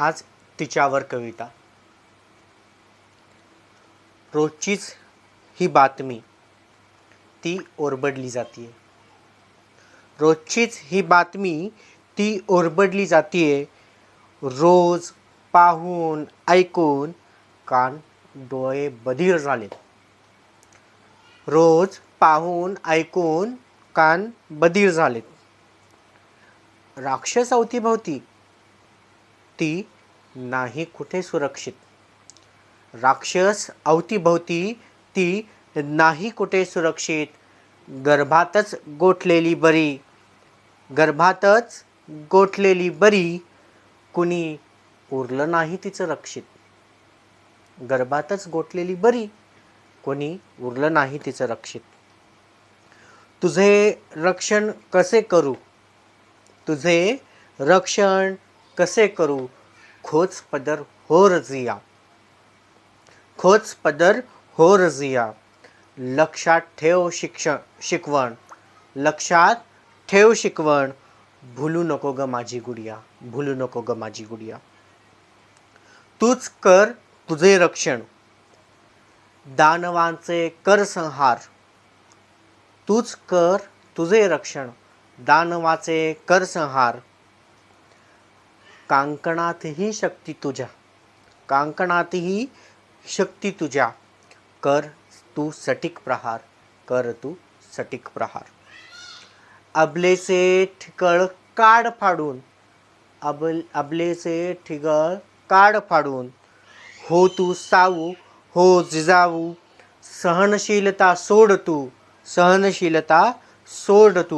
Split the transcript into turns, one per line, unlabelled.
आज तिच्यावर कविता. रोजचीच ही बातमी ती ओरबडली जाते रोजचीच ही बातमी ती ओरबडली जाते रोज पाहून ऐकून कान डोळे बधीर झालेत. रोज पाहून ऐकून कान बधीर झालेत. राक्षस अवतीभोवती ती नाही कुठे सुरक्षित. राक्षस अवतीभोवती ती नाही कुठे सुरक्षित. गर्भातच गोठलेली बरी. गर्भातच गोठलेली बरी. कुणी उरलं नाही तिचं रक्षित. गर्भातच गोठलेली बरी. कोणी उरलं नाही तिचं रक्षित. तुझे रक्षण कसे करू? तुझे रक्षण कसे करू? खोच पदर हो रजिया खोच पदर हो रजिया लक्षात ठेव शिक्षण शिकवण. लक्षात ठेव शिकवण. भुलू नको ग माझी गुडिया. भुलू नको ग माझी गुडिया. तूच कर तुझे रक्षण. दानवांचे कर संहार. तूच कर तुझे रक्षण. दानवाचे कर संहार. कांकणातही शक्ती तुझ्या. कांकणातही शक्ती तुझ्या. कर तू सटीक प्रहार. कर तू सटीक प्रहार. अबलेचे ठिकळ काड फाडून. अबल अबलेचे ठिगळ काड फाडून. हो तू सावू हो जिजाऊ सहनशीलता सोड तू. सहनशीलता सोड तू.